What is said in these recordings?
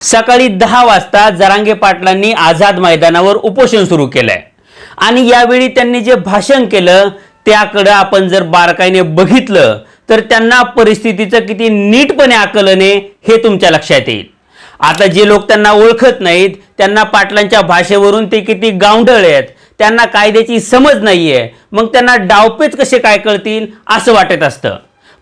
सकाळी दहा वाजता जरांगे पाटलांनी आझाद मैदानावर उपोषण सुरू केलंय. आणि यावेळी त्यांनी जे भाषण केलं त्याकडं आपण जर बारकाईने बघितलं तर त्यांना परिस्थितीचं किती नीटपणे आकलन आहे हे तुमच्या लक्षात येईल. आता जे लोक त्यांना ओळखत नाहीत त्यांना पाटलांच्या भाषेवरून ते किती गावढळ आहेत त्यांना कायद्याची समज नाहीये मग त्यांना डावपेच कसे काय कळतील असं वाटत असतं.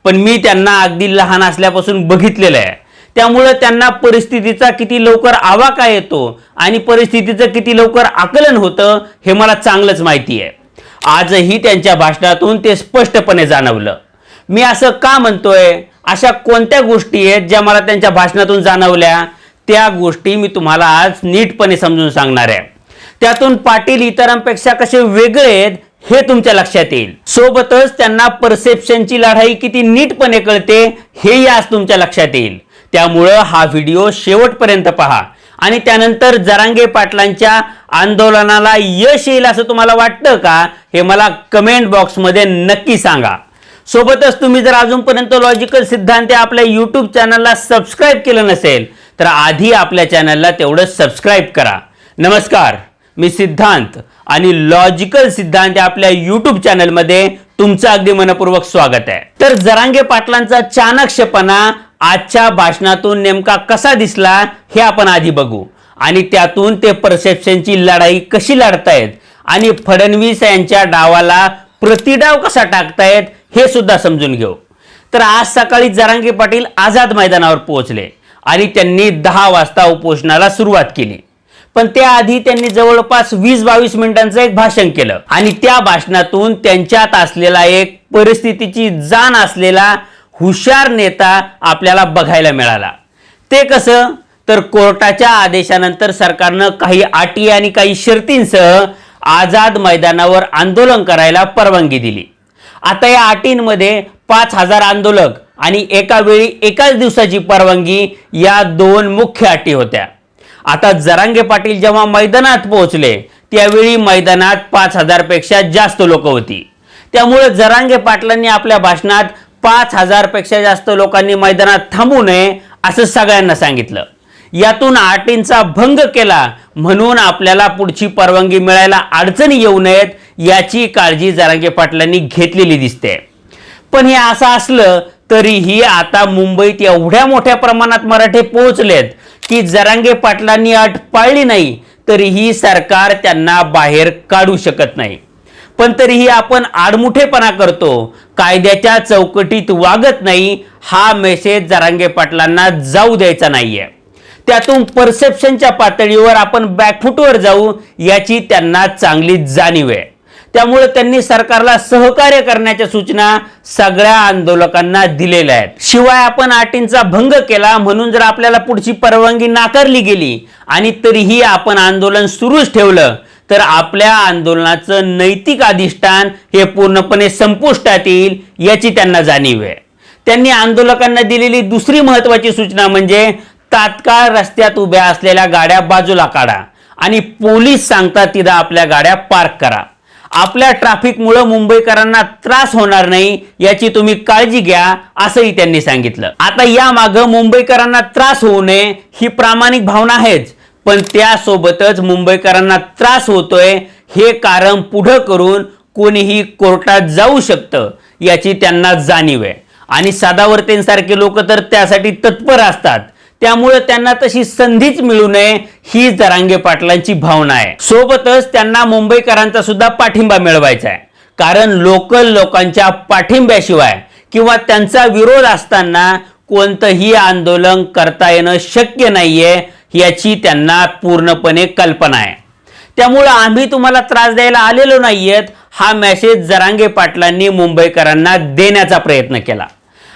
पण मी त्यांना अगदी लहान असल्यापासून बघितलेलं आहे. त्यामुळं त्यांना परिस्थितीचा किती लवकर आवाका येतो आणि परिस्थितीचं किती लवकर आकलन होतं हे मला चांगलंच माहिती आहे. आजही त्यांच्या भाषणातून ते स्पष्टपणे जाणवलं. मी असं का म्हणतोय? अशा कोणत्या गोष्टी आहेत ज्या मला त्यांच्या भाषणातून जाणवल्या? त्या गोष्टी मी तुम्हाला आज नीटपणे समजून सांगणार आहे. त्यातून पाटील इतरांपेक्षा कसे वेगळे आहेत हे तुमच्या लक्षात येईल. सोबतच त्यांना परसेप्शनची लढाई किती नीटपणे कळते हेही आज तुमच्या लक्षात येईल. त्यामुळं हा व्हिडिओ शेवटपर्यंत पहा. आणि त्यानंतर जरांगे पाटलांच्या आंदोलनाला यश येईल असं तुम्हाला वाटतं का हे मला कमेंट बॉक्समध्ये नक्की सांगा. सोबतच तुम्ही जर अजूनपर्यंत लॉजिकल सिद्धांत आपल्या यूट्यूब चॅनलला सबस्क्राईब केलं नसेल तर आधी आपल्या चॅनलला तेवढं सबस्क्राईब करा. नमस्कार मी सिद्धांत आणि लॉजिकल सिद्धांत आपल्या यूट्यूब चॅनलमध्ये तुमचं अगदी मनपूर्वक स्वागत आहे. तर जरांगे पाटलांचा चाणक्षपणा आजच्या भाषणातून नेमका कसा दिसला हे आपण आधी बघू. आणि त्यातून ते परसेप्शनची लढाई कशी लढतायत आणि फडणवीस यांच्या डावाला प्रतिडाव कसा टाकतायत हे सुद्धा समजून घेऊ. तर आज सकाळी जरांगे पाटील आझाद मैदानावर पोहोचले आणि त्यांनी दहा वाजता उपोषणाला सुरुवात केली. पण त्याआधी त्यांनी जवळपास वीस बावीस मिनिटांचं एक भाषण केलं. आणि त्या भाषणातून त्यांच्यात असलेला एक परिस्थितीची जाण असलेला हुशार नेता आपल्याला बघायला मिळाला. ते कसं? तर कोर्टाच्या आदेशानंतर सरकारनं काही अटी आणि काही शर्तींसह आझाद मैदानावर आंदोलन करायला परवानगी दिली. आता या अटींमध्ये पाच हजार आंदोलक आणि एका वेळी एकाच दिवसाची परवानगी या दोन मुख्य अटी होत्या. आता जरांगे पाटील जेव्हा मैदानात पोहोचले त्यावेळी मैदानात पाच हजारपेक्षा जास्त लोक होती. त्यामुळे जरांगे पाटलांनी आपल्या भाषणात पाच हजारपेक्षा जास्त लोकांनी मैदानात थांबू नये असं सगळ्यांना सांगितलं. यातून अटींचा भंग केला म्हणून आपल्याला पुढची परवानगी मिळायला अडचणी येऊ नयेत याची काळजी जरांगे पाटलांनी घेतलेली दिसते. पण हे असं असलं तरीही आता मुंबईत एवढ्या मोठ्या प्रमाणात मराठे पोहोचलेत की जरांगे पाटलांनी अट पाळली नाही तरीही सरकार त्यांना बाहेर काढू शकत नाही. पण तरीही आपण आडमुठेपणा करतो. कायद्याच्या चौकटीत वागत नाही हा मेसेज जरांगे पाटलांना जाऊ द्यायचा नाहीये. त्यातून परसेप्शनच्या पातळीवर आपण बॅकफुटवर जाऊ याची त्यांना चांगली जाणीव आहे. त्यामुळे त्यांनी सरकारला सहकार्य करण्याच्या सूचना सगळ्या आंदोलकांना दिलेल्या आहेत. शिवाय आपण अटींचा भंग केला म्हणून जर आपल्याला पुढची परवानगी नाकारली गेली आणि तरीही आपण आंदोलन सुरूच ठेवलं तर आपल्या आंदोलनाचं नैतिक अधिष्ठान हे पूर्णपणे संपुष्टात येईल याची त्यांना जाणीव आहे. त्यांनी आंदोलकांना दिलेली दुसरी महत्वाची सूचना म्हणजे तात्काळ रस्त्यात उभ्या असलेल्या गाड्या बाजूला काढा आणि पोलीस सांगतात तिथं आपल्या गाड्या पार्क करा. आपल्या ट्रॅफिकमुळं मुंबईकरांना त्रास होणार नाही याची तुम्ही काळजी घ्या असंही त्यांनी सांगितलं. आता यामागं मुंबईकरांना त्रास होऊ नये ही प्रामाणिक भावना आहेच. पण त्यासोबतच मुंबईकरांना त्रास होतोय हे कारण पुढं करून कोणीही कोर्टात जाऊ शकतं याची त्यांना जाणीव आहे. आणि सदावर्तेंसारखे लोक तर त्यासाठी तत्पर असतात. त्यामुळे त्यांना तशी संधीच मिळू नये ही जरांगे पाटलांची भावना आहे. सोबतच त्यांना मुंबईकरांचा सुद्धा पाठिंबा मिळवायचा आहे. कारण लोकल लोकांच्या पाठिंब्याशिवाय किंवा त्यांचा विरोध असताना कोणतंही आंदोलन करता येणं शक्य नाहीये याची त्यांना पूर्णपणे कल्पना आहे. त्यामुळं आम्ही तुम्हाला त्रास द्यायला आलेलो नाहीयेत हा मेसेज जरांगे पाटलांनी मुंबईकरांना देण्याचा प्रयत्न केला.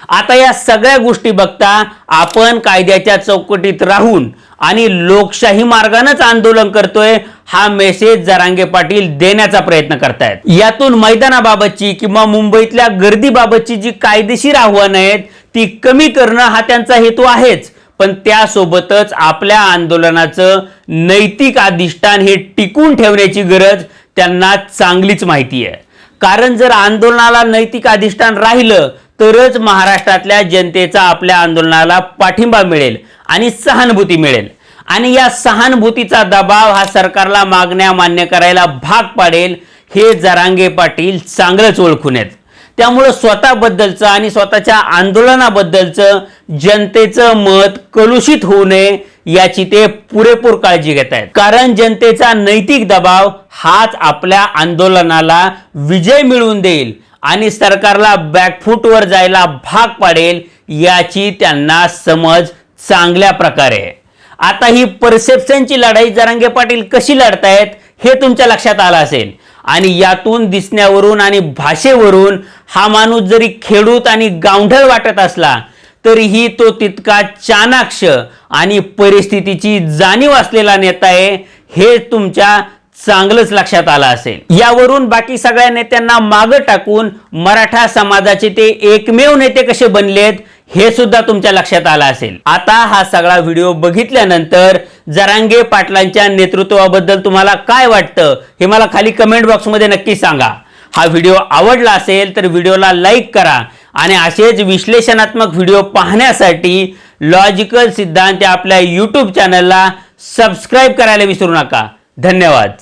आता या सगळ्या गोष्टी बघता आपण कायद्याच्या चौकटीत राहून आणि लोकशाही मार्गानंच आंदोलन करतोय हा मेसेज जरांगे पाटील देण्याचा प्रयत्न करतायत. यातून मैदानाबाबतची किंवा मुंबईतल्या गर्दीबाबतची जी कायदेशीर आव्हानं आहेत ती कमी करणं हा त्यांचा हेतू आहेच. पण त्यासोबतच आपल्या आंदोलनाचं नैतिक अधिष्ठान हे टिकून ठेवण्याची गरज त्यांना चांगलीच माहिती आहे. कारण जर आंदोलनाला नैतिक अधिष्ठान राहिलं तरच महाराष्ट्रातल्या जनतेचा आपल्या आंदोलनाला पाठिंबा मिळेल आणि सहानुभूती मिळेल. आणि या सहानुभूतीचा दबाव हा सरकारला मागण्या मान्य करायला भाग पाडेल हे जरांगे पाटील चांगलंच ओळखून आहेत. त्यामुळं स्वतःबद्दलचं आणि स्वतःच्या आंदोलनाबद्दलचं जनतेचं मत कलुषित होऊ नये याची ते पुरेपूर काळजी घेत आहेत. कारण जनतेचा नैतिक दबाव हाच आपल्या आंदोलनाला विजय मिळवून देईल आणि सरकारला बॅकफूटवर जायला भाग पाडेल याची त्यांना समज चांगल्या प्रकारे आहे. आता ही परसेप्शनची लढाई जरांगे पाटील कशी लढतायत हे तुमच्या लक्षात आलं असेल. आणि यातून दिसण्यावरून आणि भाषेवरून हा माणूस जरी खेडूत आणि गावढळ वाटत असला तरीही तो तितका चाणाक्ष आणि परिस्थितीची जाणीव असलेला नेता आहे हे तुमच्या चांगलंच लक्षात आलं असेल. यावरून बाकी सगळ्या नेत्यांना मागं टाकून मराठा समाजाचे ते एकमेव नेते कसे बनलेत हे सुद्धा तुमच्या लक्षात आलं असेल. आता हा सगळा व्हिडिओ बघितल्यानंतर जरांगे पाटलांच्या नेतृत्वाबद्दल तुम्हाला काय वाटतं हे मला खाली कमेंट बॉक्समध्ये नक्की सांगा. हा व्हिडिओ आवडला असेल तर व्हिडिओला लाईक करा आणि असेच विश्लेषणात्मक व्हिडिओ पाहण्यासाठी लॉजिकल सिद्धांत या आपल्या यूट्यूब चॅनलला सबस्क्राईब करायला विसरू नका. धन्यवाद.